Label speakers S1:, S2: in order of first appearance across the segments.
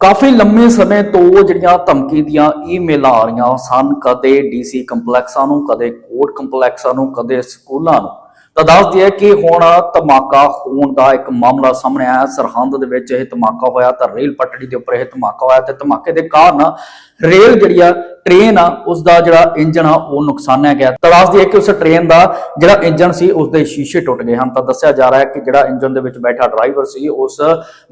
S1: ਕਾਫੀ ਲੰਮੇ ਸਮੇਂ ਤੋਂ ਜਿਹੜੀਆਂ ਧਮਕੀ ਦੀਆਂ ਈਮੇਲਾਂ ਆ ਰਹੀਆਂ ਸਨ, ਕਦੇ ਡੀਸੀ ਕੰਪਲੈਕਸਾਂ ਨੂੰ, ਕਦੇ ਕੋਰਟ ਕੰਪਲੈਕਸਾਂ ਨੂੰ, ਕਦੇ ਸਕੂਲਾਂ ਨੂੰ। ਤਾਂ ਦੱਸਦੀ ਹੈ ਕਿ ਹੁਣ ਧਮਾਕਾ ਹੋਣ ਦਾ ਇੱਕ ਮਾਮਲਾ ਸਾਹਮਣੇ ਆਇਆ। ਸਰਹੰਦ ਦੇ ਵਿੱਚ ਇਹ ਧਮਾਕਾ ਹੋਇਆ ਤਾਂ ਰੇਲ ਪਟੜੀ ਦੇ ਉੱਪਰ ਇਹ ਧਮਾਕਾ ਹੋਇਆ ਤੇ ਧਮਾਕੇ ਦੇ ਕਾਰਨ ਰੇਲ ਜਿਹੜੀ ਆ ਟ੍ਰੇਨ ਆ ਉਸ ਦਾ ਜਿਹੜਾ ਇੰਜਨ ਆ, ਉਹ ਨੁਕਸਾਨਿਆ ਗਿਆ ਤਾਂ ਦੱਸਦੀ ਹੈ ਕਿ ਉਸ ਟ੍ਰੇਨ ਦਾ ਜਿਹੜਾ ਇੰਜਨ ਸੀ ਉਸ ਦੇ ਸ਼ੀਸ਼ੇ ਟੁੱਟ ਗਏ ਹਨ। ਤਾਂ ਦੱਸਿਆ ਜਾ ਰਿਹਾ ਹੈ ਕਿ ਜਿਹੜਾ ਇੰਜਨ ਦੇ ਵਿੱਚ ਬੈਠਾ ਡਰਾਈਵਰ ਸੀ, ਉਸ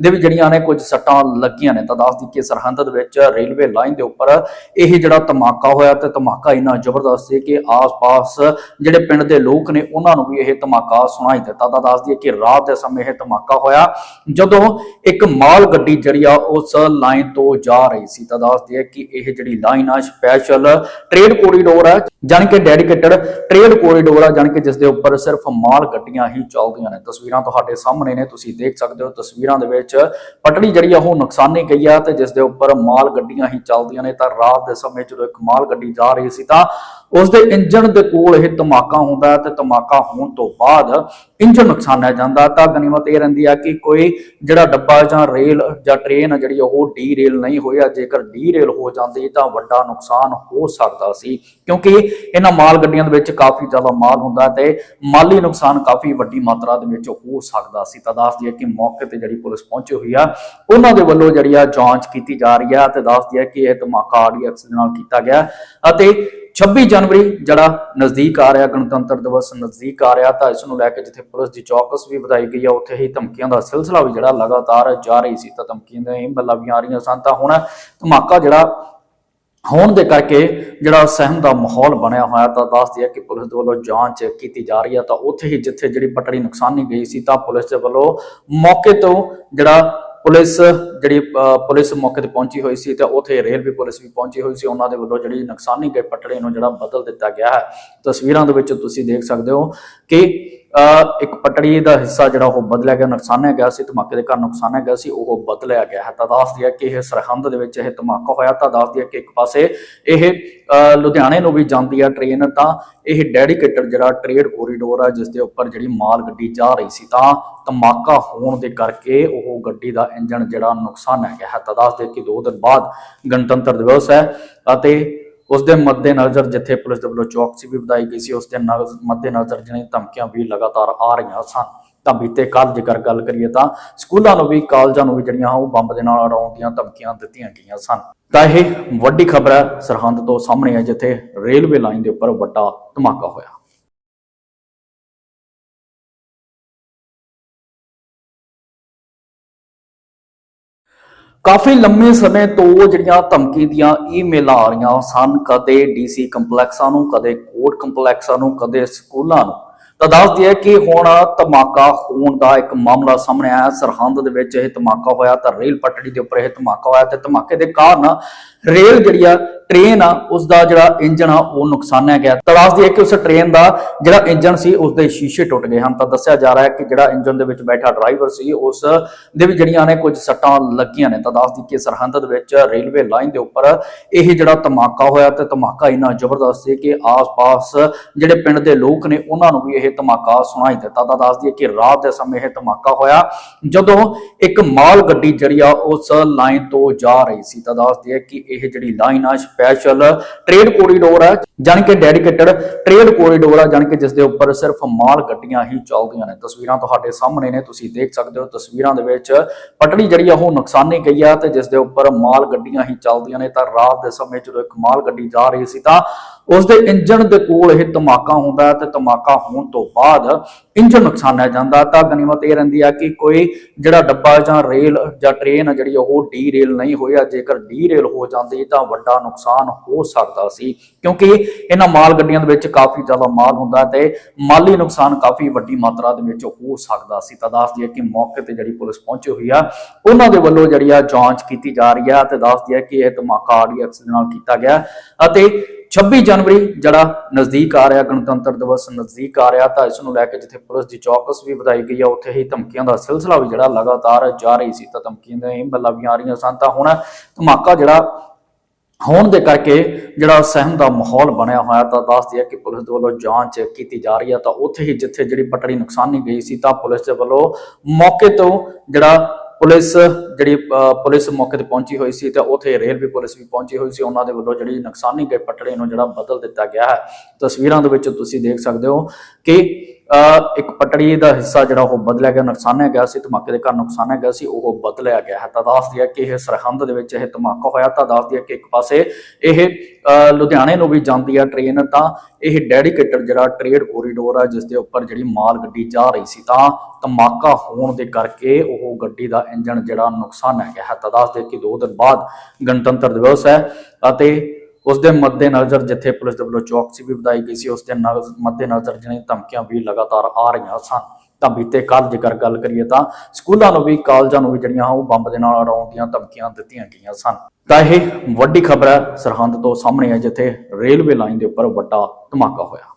S1: ਦੇ ਵੀ ਜਿਹੜੀਆਂ ਨੇ ਕੁਝ ਸੱਟਾਂ ਲੱਗੀਆਂ ਨੇ। ਤਾਂ ਦੱਸਦੀ ਕਿ ਸਰਹੰਦ ਦੇ ਵਿੱਚ ਰੇਲਵੇ ਲਾਈਨ ਦੇ ਉੱਪਰ ਇਹ ਜਿਹੜਾ ਧਮਾਕਾ ਹੋਇਆ ਤੇ ਧਮਾਕਾ ਇੰਨਾ ਜ਼ਬਰਦਸਤ ਸੀ ਕਿ ਆਸ-ਪਾਸ ਜਿਹੜੇ ਪਿੰਡ ਦੇ ਲੋਕ ਨੇ, ਉਹਨਾਂ ਨੂੰ ਵੀ ਇਹ ਧਮਾਕਾ ਸੁਣਾਈ ਦਿੱਤਾ। ਤਾਂ ਦੱਸਦੀ ਹੈ ਕਿ ਰਾਤ ਦੇ ਸਮੇਂ ਇਹ ਧਮਾਕਾ ਹੋਇਆ, ਜਦੋਂ ਇੱਕ ਮਾਲ ਗੱਡੀ ਜਿਹੜੀ ਆ ਉਸ ਲਾਈਨ ਤੋਂ ਜਾ ਰਹੀ ਸੀ। ਤਾਂ ਦੱਸਦੀ ਹੈ ਕਿ ਇਹ ਜਿਹੜੀ ਲਾਈਨ ਆ ਸਪੈਸ਼ਲ ਟ੍ਰੇਡ ਕੋਰੀਡੋਰ ਹੈ ਜਾਣੀ ਕਿ ਡੈਡੀਕੇਟਡ ਟ੍ਰੇਡ ਕੋਰੀਡੋਰ ਆ, ਜਾਣੀ ਕਿ ਜਿਸ ਦੇ ਉੱਪਰ ਸਿਰਫ ਮਾਲ ਗੱਡੀਆਂ ਹੀ ਚੱਲਦੀਆਂ ਨੇ। ਤਸਵੀਰਾਂ ਤੁਹਾਡੇ ਸਾਹਮਣੇ ਨੇ, ਤੁਸੀਂ ਦੇਖ ਸਕਦੇ ਹੋ ਤਸਵੀਰਾਂ ਦੇ ਵਿੱਚ ਪਟੜੀ ਜਿਹੜੀ ਆ, ਉਹ ਨੁਕਸਾਨੀ ਗਈ ਆ ਤੇ ਜਿਸ ਦੇ ਉੱਪਰ ਮਾਲ ਗੱਡੀਆਂ ਹੀ ਚੱਲਦੀਆਂ ਨੇ। ਤਾਂ ਰਾਤ ਦੇ ਸਮੇਂ ਜਦੋਂ ਇੱਕ ਮਾਲ ਗੱਡੀ ਜਾ ਰਹੀ ਸੀ ਤਾਂ ਉਸ ਦੇ ਇੰਜਨ ਦੇ ਕੋਲ ਇਹ ਧਮਾਕਾ ਹੁੰਦਾ ਹੈ ਤੇ ਧਮਾਕਾ ਹੋਣ ਤੋਂ ਬਾਅਦ ਇੰਜਨ ਨੁਕਸਾਨਿਆ ਜਾਂਦਾ। ਤਾਂ ਗਨੀਮਤ ਇਹ ਰਹਿੰਦੀ ਆ ਕਿ ਕੋਈ ਜਿਹੜਾ ਡੱਬਾ ਜਾਂ ਰੇਲ ਜਾਂ ਟ੍ਰੇਨ ਆ ਜਿਹੜੀ ਉਹ ਡੀ ਰੇਲ ਨਹੀਂ ਹੋਇਆ। ਜੇਕਰ ਡੀ ਰੇਲ ਹੋ ਜਾਂਦੀ ਤਾਂ ਵੱਡਾ ਨੁਕਸਾਨ ਨੁਕਸਾਨ ਹੋ ਸਕਦਾ ਸੀ, ਕਿਉਂਕਿ ਇਹਨਾਂ ਮਾਲ ਗੱਡੀਆਂ ਦੇ ਵਿੱਚ ਕਾਫੀ ਜ਼ਿਆਦਾ ਮਾਲ ਹੁੰਦਾ ਤੇ ਮਾਲੀ ਨੁਕਸਾਨ ਕਾਫੀ ਵੱਡੀ ਮਾਤਰਾ ਦੇ ਵਿੱਚ ਹੋ ਸਕਦਾ ਸੀ। ਤਾਂ ਦੱਸਦੀ ਹੈ ਕਿ ਮੌਕੇ ਤੇ ਜਿਹੜੀ ਪੁਲਿਸ ਪਹੁੰਚੀ ਹੋਈ ਆ, ਉਹਨਾਂ ਦੇ ਵੱਲੋਂ ਜਿਹੜੀ ਆ ਜਾਂਚ ਕੀਤੀ ਜਾ ਰਹੀ ਆ ਤੇ ਦੱਸਦੀ ਹੈ ਕਿ ਇਹ ਧਮਾਕਾ ਆਰਡੀਐਕਸ ਦੇ ਨਾਲ ਕੀਤਾ ਗਿਆ ਅਤੇ 26 ਜਨਵਰੀ ਜਿਹੜਾ ਨਜ਼ਦੀਕ ਆ ਰਿਹਾ, ਗਣਤੰਤਰ ਦਿਵਸ ਨਜ਼ਦੀਕ ਆ ਰਿਹਾ, ਤਾਂ ਇਸ ਨੂੰ ਲੈ ਕੇ ਜਿੱਥੇ ਪੁਲਿਸ ਦੀ ਚੌਕਸ ਵੀ ਵਧਾਈ ਗਈ ਆ, ਉੱਥੇ ਹੀ ਧਮਕੀਆਂ ਦਾ ਸਿਲਸਿਲਾ ਵੀ ਜਿਹੜਾ ਲਗਾਤਾਰ ਜਾਰੀ ਸੀ। ਤਾਂ ਧਮਕੀਆਂ ਦੇ ਈਮੇਲਾਂ ਵੀ ਆ ਰਹੀਆਂ ਸਨ। ਤਾਂ ਹੁਣ ਧਮਾਕਾ ਜਿਹੜਾ ਹੋਣ ਦੇ ਕਰਕੇ ਜਿਹੜਾ ਸਹਿਮ ਦਾ ਮਾਹੌਲ ਬਣਿਆ ਹੋਇਆ ਤਾਂ ਦੱਸਦੀ ਹੈ ਕਿ ਪੁਲਿਸ ਦੇ ਵੱਲੋਂ ਜਾਂਚ ਕੀਤੀ ਜਾ ਰਹੀ ਹੈ ਤਾਂ ਉੱਥੇ ਹੀ ਜਿੱਥੇ ਜਿਹੜੀ ਪਟੜੀ ਨੁਕਸਾਨੀ ਗਈ ਸੀ ਤਾਂ ਪੁਲਿਸ ਦੇ ਵੱਲੋਂ ਮੌਕੇ ਤੋਂ ਜਿਹੜਾ ਪੁਲਿਸ ਜਿਹੜੀ ਪੁਲਿਸ ਮੌਕੇ ਤੇ ਪਹੁੰਚੀ ਹੋਈ ਸੀ ਤੇ ਉੱਥੇ ਰੇਲਵੇ ਪੁਲਿਸ ਵੀ ਪਹੁੰਚੀ ਹੋਈ ਸੀ। ਉਹਨਾਂ ਦੇ ਵੱਲੋਂ ਜਿਹੜੀ ਨੁਕਸਾਨੀ ਗਈ ਪਟੜੀ ਨੂੰ ਜਿਹੜਾ ਬਦਲ ਦਿੱਤਾ ਗਿਆ ਹੈ। ਤਸਵੀਰਾਂ ਦੇ ਵਿੱਚ ਤੁਸੀਂ ਦੇਖ ਸਕਦੇ ਹੋ ਕਿ ਇੱਕ ਪਟੜੀ ਦਾ ਹਿੱਸਾ ਜਿਹੜਾ ਉਹ ਬਦਲਿਆ ਗਿਆ, ਨੁਕਸਾਨਿਆ ਗਿਆ ਸੀ, ਧਮਾਕੇ ਦੇ ਕਾਰਨ ਨੁਕਸਾਨਿਆ ਗਿਆ ਸੀ, ਉਹ ਬਦਲਿਆ ਗਿਆ ਹੈ। ਤਾਂ ਦੱਸਦੀ ਹੈ ਕਿ ਇਹ ਸਰਹੰਦ ਦੇ ਵਿੱਚ ਇਹ ਧਮਾਕਾ ਹੋਇਆ। ਤਾਂ ਦੱਸਦੀ ਹੈ ਕਿ ਇੱਕ ਪਾਸੇ ਇਹ ਲੁਧਿਆਣੇ ਨੂੰ ਵੀ ਜਾਂਦੀ ਹੈ ਟ੍ਰੇਨ। ਤਾਂ ਇਹ ਡੈਡੀਕੇਟਡ ਜਿਹੜਾ ਟ੍ਰੇਡ ਕੋਰੀਡੋਰ ਆ ਜਿਸ ਦੇ ਉੱਪਰ ਜਿਹੜੀ ਮਾਲ ਗੱਡੀ ਜਾ ਰਹੀ ਸੀ, ਤਾਂ ਧਮਾਕਾ ਹੋਣ ਦੇ ਕਰਕੇ ਉਹ ਗੱਡੀ ਦਾ ਇੰਜਣ ਜਿਹੜਾ ਨੁਕਸਾਨਿਆ ਗਿਆ ਹੈ। ਤਾਂ ਦੱਸਦੇ ਕਿ ਦੋ ਦਿਨ ਬਾਅਦ ਗਣਤੰਤਰ ਦਿਵਸ ਹੈ ਅਤੇ ਉਸ ਦੇ ਮੱਦੇਨਜ਼ਰ ਜਿੱਥੇ ਪੁਲਿਸ ਦੇ ਵੱਲੋਂ ਚੌਕਸੀ ਵੀ ਵਧਾਈ ਗਈ ਸੀ ਉਸ ਦੇ ਨਜ਼- ਮੱਦੇਨਜ਼ਰ ਜਿਹੜੀਆਂ ਧਮਕੀਆਂ ਵੀ ਲਗਾਤਾਰ ਆ ਰਹੀਆਂ ਸਨ। ਤਾਂ ਬੀਤੇ ਕੱਲ ਜੇਕਰ ਗੱਲ ਕਰੀਏ ਤਾਂ ਸਕੂਲਾਂ ਨੂੰ ਵੀ, ਕਾਲਜਾਂ ਨੂੰ ਵੀ ਜਿਹੜੀਆਂ ਉਹ ਬੰਬ ਦੇ ਨਾਲ ਉਡਾਉਣ ਦੀਆਂ ਧਮਕੀਆਂ ਦਿੱਤੀਆਂ ਗਈਆਂ ਸਨ। ਤਾਂ ਇਹ ਵੱਡੀ ਖਬਰ ਹੈ ਸਰਹੰਦ ਤੋਂ ਸਾਹਮਣੇ ਹੈ ਜਿੱਥੇ ਰੇਲਵੇ ਲਾਈਨ ਦੇ ਉੱਪਰ ਵੱਡਾ ਧਮਾਕਾ ਹੋਇਆ। ਕਾਫੀ ਲੰਮੇ ਸਮੇਂ ਤੋਂ ਜਿਹੜੀਆਂ ਧਮਕੀ ਦੀਆਂ ਈਮੇਲਾਂ ਆ ਰਹੀਆਂ ਸਨ, ਕਦੇ ਡੀਸੀ ਕੰਪਲੈਕਸਾਂ ਨੂੰ, ਕਦੇ ਕੋਰਟ ਕੰਪਲੈਕਸਾਂ ਨੂੰ, ਕਦੇ ਸਕੂਲਾਂ ਨੂੰ। ਤਾਂ ਦੱਸਦੀ ਹੈ ਕਿ ਹੁਣ ਧਮਾਕਾ ਹੋਣ ਦਾ ਇੱਕ ਮਾਮਲਾ ਸਾਹਮਣੇ ਆਇਆ। ਸਰਹੰਦ ਦੇ ਵਿੱਚ ਇਹ ਧਮਾਕਾ ਹੋਇਆ ਤਾਂ ਰੇਲ ਪਟੜੀ ਦੇ ਉੱਪਰ ਇਹ ਧਮਾਕਾ ਹੋਇਆ ਤੇ ਧਮਾਕੇ ਦੇ ਕਾਰਨ ਰੇਲ ਜਿਹੜੀ ਆ ਟ੍ਰੇਨ ਆ ਉਸ ਦਾ ਜਿਹੜਾ ਇੰਜਨ ਆ, ਉਹ ਨੁਕਸਾਨਿਆ ਗਿਆ ਤਾਂ ਦੱਸਦੀ ਹੈ ਕਿ ਉਸ ਟ੍ਰੇਨ ਦਾ ਜਿਹੜਾ ਇੰਜਨ ਸੀ ਉਸ ਦੇ ਸ਼ੀਸ਼ੇ ਟੁੱਟ ਗਏ ਹਨ। ਤਾਂ ਦੱਸਿਆ ਜਾ ਰਿਹਾ ਹੈ ਕਿ ਜਿਹੜਾ ਇੰਜਨ ਦੇ ਵਿੱਚ ਬੈਠਾ ਡਰਾਈਵਰ ਸੀ, ਉਸ ਦੇ ਵੀ ਜਿਹੜੀਆਂ ਨੇ ਕੁਝ ਸੱਟਾਂ ਲੱਗੀਆਂ ਨੇ। ਤਾਂ ਦੱਸਦੀ ਕਿ ਸਰਹੰਦ ਦੇ ਵਿੱਚ ਰੇਲਵੇ ਲਾਈਨ ਦੇ ਉੱਪਰ ਇਹ ਜਿਹੜਾ ਧਮਾਕਾ ਹੋਇਆ ਤੇ ਧਮਾਕਾ ਇੰਨਾ ਜ਼ਬਰਦਸਤ ਸੀ ਕਿ ਆਸ-ਪਾਸ ਜਿਹੜੇ ਪਿੰਡ ਦੇ ਲੋਕ ਨੇ, ਉਹਨਾਂ ਨੂੰ ਵੀ ਇਹ ਧਮਾਕਾ ਸੁਣਾਈ ਦਿੱਤਾ। ਤਾਂ ਦੱਸਦੀ ਹੈ ਕਿ ਰਾਤ ਦੇ ਸਮੇਂ ਇਹ ਧਮਾਕਾ ਹੋਇਆ, ਜਦੋਂ ਇੱਕ ਮਾਲ ਗੱਡੀ ਜਿਹੜੀ ਆ, ਉਸ ਲਾਈਨ ਤੋਂ ਜਾ ਰਹੀ ਸੀ। ਤਾਂ ਦੱਸਦੀ ਹੈ ਕਿ ਇਹ ਜਿਹੜੀ ਲਾਈਨ ਆ ਸਪੈਸ਼ਲ ਟ੍ਰੇਡ ਕੋਰੀਡੋਰ ਹੈ ਜਾਣੀ ਕਿ ਡੈਡੀਕੇਟਡ ਟ੍ਰੇਡ ਕੋਰੀਡੋਰ ਆ, ਜਾਣੀ ਕਿ ਜਿਸ ਦੇ ਉੱਪਰ ਸਿਰਫ ਮਾਲ ਗੱਡੀਆਂ ਹੀ ਚੱਲਦੀਆਂ ਨੇ। ਤਸਵੀਰਾਂ ਤੁਹਾਡੇ ਸਾਹਮਣੇ ਨੇ, ਤੁਸੀਂ ਦੇਖ ਸਕਦੇ ਹੋ ਤਸਵੀਰਾਂ ਦੇ ਵਿੱਚ ਪਟੜੀ ਜਿਹੜੀ ਆ, ਉਹ ਨੁਕਸਾਨੀ ਗਈ ਆ ਤੇ ਜਿਸ ਦੇ ਉੱਪਰ ਮਾਲ ਗੱਡੀਆਂ ਹੀ ਚੱਲਦੀਆਂ ਨੇ। ਤਾਂ ਰਾਤ ਦੇ ਸਮੇਂ ਜਦੋਂ ਇੱਕ ਮਾਲ ਗੱਡੀ ਜਾ ਰਹੀ ਸੀ, ਤਾਂ ਉਸ ਦੇ ਇੰਜਨ ਦੇ ਕੋਲ ਇਹ ਧਮਾਕਾ ਹੁੰਦਾ ਤੇ ਧਮਾਕਾ ਹੋਣ ਤੋਂ ਬਾਅਦ ਇੰਜਨ ਨੁਕਸਾਨਿਆ ਜਾਂਦਾ। ਤਾਂ ਗਨੀਮਤ ਇਹ ਰਹਿੰਦੀ ਆ ਕਿ ਕੋਈ ਜਿਹੜਾ ਡੱਬਾ ਜਾਂ ਰੇਲ ਜਾਂ ਟ੍ਰੇਨ ਆ ਜਿਹੜੀ ਉਹ ਡੀ ਰੇਲ ਨਹੀਂ ਹੋਇਆ। ਜੇਕਰ ਡੀ ਰੇਲ ਹੋ ਜਾਂਦੀ ਤਾਂ ਵੱਡਾ ਨੁਕਸਾਨ ਹੋ ਸਕਦਾ ਸੀ, ਕਿਉਂਕਿ ਇਹਨਾਂ ਮਾਲ ਗੱਡੀਆਂ ਦੇ ਵਿੱਚ ਕਾਫੀ ਜ਼ਿਆਦਾ ਮਾਲ ਹੁੰਦਾ ਤੇ ਮਾਲੀ ਨੁਕਸਾਨ ਕਾਫੀ ਵੱਡੀ ਮਾਤਰਾ ਦੇ ਵਿੱਚ ਹੋ ਸਕਦਾ ਸੀ। ਤਾਂ ਦੱਸਦੀ ਹੈ ਕਿ ਮੌਕੇ ਤੇ ਜਿਹੜੀ ਪੁਲਿਸ ਪਹੁੰਚੀ ਹੋਈ ਆ, ਉਹਨਾਂ ਦੇ ਵੱਲੋਂ ਜਿਹੜੀ ਆ ਜਾਂਚ ਕੀਤੀ ਜਾ ਰਹੀ ਆ ਤੇ ਦੱਸਦੀ ਹੈ ਕਿ ਇਹ ਧਮਾਕਾ ਆਰਡੀਐਕਸ ਦੇ ਨਾਲ ਕੀਤਾ ਗਿਆ ਅਤੇ 26 ਜਨਵਰੀ ਜਿਹੜਾ ਨਜ਼ਦੀਕ ਆ ਰਿਹਾ, ਗਣਤੰਤਰ ਦਿਵਸ ਨਜ਼ਦੀਕ ਆ ਰਿਹਾ, ਤਾਂ ਇਸ ਨੂੰ ਲੈ ਕੇ ਜਿੱਥੇ ਪੁਲਿਸ ਦੀ ਚੌਕਸ ਵੀ ਵਧਾਈ ਗਈ ਆ, ਉੱਥੇ ਹੀ ਧਮਕੀਆਂ ਦਾ ਸਿਲਸਿਲਾ ਵੀ ਜਿਹੜਾ ਲਗਾਤਾਰ ਜਾਰੀ ਸੀ, ਤਾਂ ਧਮਕੀਆਂ ਦੇ ਈਮੇਲਾਂ ਵੀ ਆ ਰਹੀਆਂ ਸਨ। ਤਾਂ ਹੁਣ ਧਮਾਕਾ ਜਿਹੜਾ ਹੋਣ ਦੇ ਕਰਕੇ ਜਿਹੜਾ ਸਹਿਮ ਦਾ ਮਾਹੌਲ ਬਣਿਆ ਹੋਇਆ ਤਾਂ ਦੱਸਦੀ ਹੈ ਕਿ ਪੁਲਿਸ ਦੇ ਵੱਲੋਂ ਜਾਂਚ ਕੀਤੀ ਜਾ ਰਹੀ ਹੈ। ਤਾਂ ਉੱਥੇ ਹੀ ਜਿੱਥੇ ਜਿਹੜੀ ਪਟੜੀ ਨੁਕਸਾਨੀ ਗਈ ਸੀ ਤਾਂ ਪੁਲਿਸ ਦੇ ਵੱਲੋਂ ਮੌਕੇ ਤੋਂ ਜਿਹੜਾ ਪੁਲਿਸ ਜਿਹੜੀ ਪੁਲਿਸ ਮੌਕੇ ਤੇ ਪਹੁੰਚੀ ਹੋਈ ਸੀ ਤੇ ਉੱਥੇ ਰੇਲਵੇ ਪੁਲਿਸ ਵੀ ਪਹੁੰਚੀ ਹੋਈ ਸੀ। ਉਹਨਾਂ ਦੇ ਵੱਲੋਂ ਜਿਹੜੀ ਨੁਕਸਾਨੀ ਗਏ ਪਟੜੇ ਨੂੰ ਜਿਹੜਾ ਬਦਲ ਦਿੱਤਾ ਗਿਆ ਹੈ। ਤਸਵੀਰਾਂ ਦੇ ਵਿੱਚ ਤੁਸੀਂ ਦੇਖ ਸਕਦੇ ਹੋ ਕਿ ਇੱਕ ਪਟੜੀ ਦਾ ਹਿੱਸਾ ਜਿਹੜਾ ਉਹ ਬਦਲਿਆ ਗਿਆ, ਨੁਕਸਾਨਿਆ ਗਿਆ ਸੀ, ਧਮਾਕੇ ਦੇ ਕਾਰਨ ਨੁਕਸਾਨਿਆ ਗਿਆ ਸੀ, ਉਹ ਬਦਲਿਆ ਗਿਆ ਹੈ। ਤਾਂ ਦੱਸ ਦਿਆ ਕਿ ਇਹ ਸਰਹੰਦ ਦੇ ਵਿੱਚ ਇਹ ਧਮਾਕਾ ਹੋਇਆ। ਤਾਂ ਦੱਸ ਦਿਆ ਕਿ ਇੱਕ ਪਾਸੇ ਇਹ ਲੁਧਿਆਣੇ ਨੂੰ ਵੀ ਜਾਂਦੀ ਹੈ ਟ੍ਰੇਨ ਤਾਂ ਇਹ ਡੈਡੀਕੇਟਡ ਜਿਹੜਾ ਟ੍ਰੇਡ ਕੋਰੀਡੋਰ ਹੈ ਜਿਸ ਦੇ ਉੱਪਰ ਜਿਹੜੀ ਮਾਲ ਗੱਡੀ ਜਾ ਰਹੀ ਸੀ, ਤਾਂ ਧਮਾਕਾ ਹੋਣ ਦੇ ਕਰਕੇ ਉਹ ਗੱਡੀ ਦਾ ਇੰਜਣ ਜਿਹੜਾ ਨੁਕਸਾਨ ਹੈ ਗਿਆ ਹੈ। ਤਾਂ ਦੱਸ ਦੇ ਕਿ ਦੋ ਦਿਨ ਬਾਅਦ ਗਣਤੰਤਰ ਦਿਵਸ ਹੈ ਅਤੇ ਉਸ ਦੇ ਮੱਦੇਨਜ਼ਰ ਜਿੱਥੇ ਪੁਲਿਸ ਦੇ ਵੱਲੋਂ ਚੌਕਸੀ ਵੀ ਵਧਾਈ ਗਈ ਸੀ ਉਸ ਦੇ ਨਾਲ ਮੱਦੇਨਜ਼ਰ ਜਿਹੜੀਆਂ ਧਮਕੀਆਂ ਵੀ ਲਗਾਤਾਰ ਆ ਰਹੀਆਂ ਸਨ। ਤਾਂ ਬੀਤੇ ਕੱਲ੍ਹ ਜੇਕਰ ਗੱਲ ਕਰੀਏ ਤਾਂ ਸਕੂਲਾਂ ਨੂੰ ਵੀ, ਕਾਲਜਾਂ ਨੂੰ ਵੀ ਜਿਹੜੀਆਂ ਉਹ ਬੰਬ ਦੇ ਨਾਲ ਉਡਾਉਣ ਦੀਆਂ ਧਮਕੀਆਂ ਦਿੱਤੀਆਂ ਗਈਆਂ ਸਨ। ਤਾਂ ਇਹ ਵੱਡੀ ਖਬਰ ਹੈ, ਸਰਹੰਦ ਤੋਂ ਸਾਹਮਣੇ ਹੈ ਜਿੱਥੇ ਰੇਲਵੇ ਲਾਈਨ ਦੇ ਉੱਪਰ ਵੱਡਾ ਧਮਾਕਾ ਹੋਇਆ।